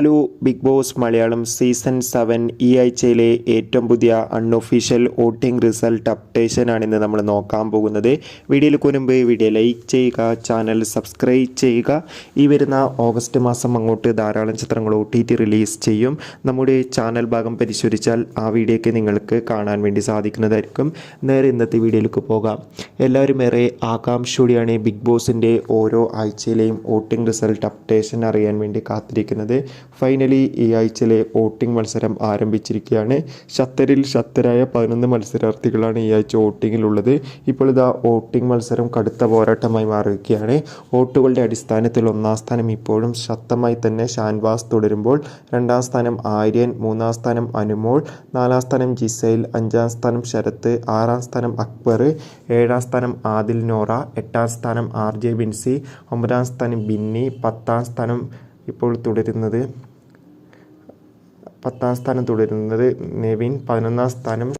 Hello big boss Malayalam season seven ഈ ആഴ്ചയിലെ ഏറ്റവും പുതിയ അൺഒഫീഷ്യൽ വോട്ടിംഗ് റിസൾട്ട് അപ്ഡേഷനാണിന്ന് നമ്മൾ നോക്കാൻ പോകുന്നത്. വീഡിയോയിൽ മുൻപ് വീഡിയോ ലൈക്ക് ചെയ്യുക ചാനൽ സബ്സ്ക്രൈബ് ചെയ്യുക. ഈ വരുന്ന ഓഗസ്റ്റ് മാസം അങ്ങോട്ട് ധാരാളം ചിത്രങ്ങൾ ഒ റിലീസ് ചെയ്യും. നമ്മുടെ ചാനൽ ഭാഗം പരിശോധിച്ചാൽ ആ വീഡിയോയ്ക്ക് നിങ്ങൾക്ക് കാണാൻ വേണ്ടി സാധിക്കുന്നതായിരിക്കും. നേരെ ഇന്നത്തെ വീഡിയോയിലേക്ക് പോകാം. എല്ലാവരും ഏറെ ആകാംക്ഷയോടെയാണ് ബിഗ് ബോസിന്റെ ഓരോ ആഴ്ചയിലെയും വോട്ടിംഗ് റിസൾട്ട് അപ്ഡേഷൻ അറിയാൻ വേണ്ടി കാത്തിരിക്കുന്നത്. ഫൈനലി ഈ ആഴ്ചയിലെ വോട്ടിംഗ് മത്സരം ആരംഭിച്ചിരിക്കുകയാണ്. ഷത്തരിൽ ഷത്തരായ പതിനൊന്ന് മത്സരാർത്ഥികളാണ് ഈ ആഴ്ച വോട്ടിങ്ങിലുള്ളത്. ഇപ്പോൾ ഇതാ വോട്ടിംഗ് മത്സരം കടുത്ത പോരാട്ടമായി മാറുകയാണ്. വോട്ടുകളുടെ അടിസ്ഥാനത്തിൽ ഒന്നാം സ്ഥാനം ഇപ്പോഴും ശക്തമായി തന്നെ ഷാൻവാസ് തുടരുമ്പോൾ രണ്ടാം സ്ഥാനം ആര്യൻ മൂന്നാം സ്ഥാനം അനുമോൾ നാലാം സ്ഥാനം ജിസൈൽ അഞ്ചാം സ്ഥാനം ശരത്ത് ആറാം സ്ഥാനം അക്ബർ ഏഴാം സ്ഥാനം ആദിൽ നോറ എട്ടാം സ്ഥാനം ആർ ജെ ബിൻസി ഒമ്പതാം സ്ഥാനം ബിന്നി പത്താം സ്ഥാനം ഇപ്പോൾ തുടരുന്നത്. പത്താം സ്ഥാനം തുടരുന്നത് നെവിൻ. പതിനൊന്നാം സ്ഥാനം